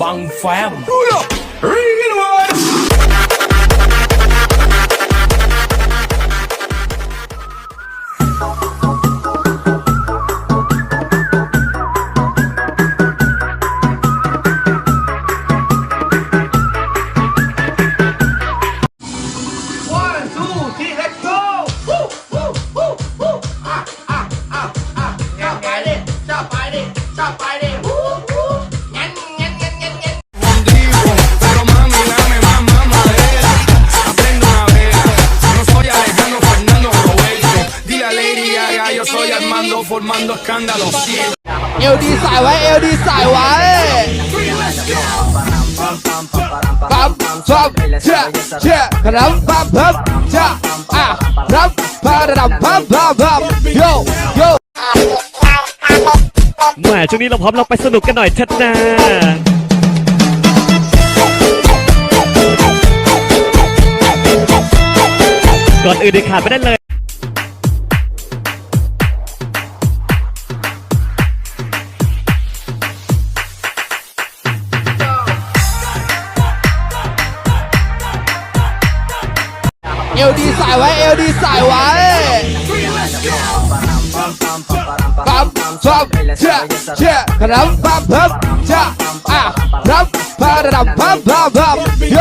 บังแฟม Lady Gaga, yo soy Armando formando escándalo. เอลดีสายไว้เอลดีสายไว้ ปั๊มปั๊มเชื่อเชื่อกระดับปั๊มปั๊มเชื่ออะรับปั๊มระดับปั๊มปั๊มปั๊มโยโยแหมช่วงนี้เราพร้อมเราไปสนุกกันหน่อยเถอะนะก่อนอื่นเด็ดขาดไม่ได้เลย เอลดีใส่ไว้เอลดีใส่ไว้ปั๊มปั๊มเชื่อเชื่อกระดับปั๊มปั๊มเชื่ออะรับปั๊มระดับปั๊มปั๊มปั๊มโย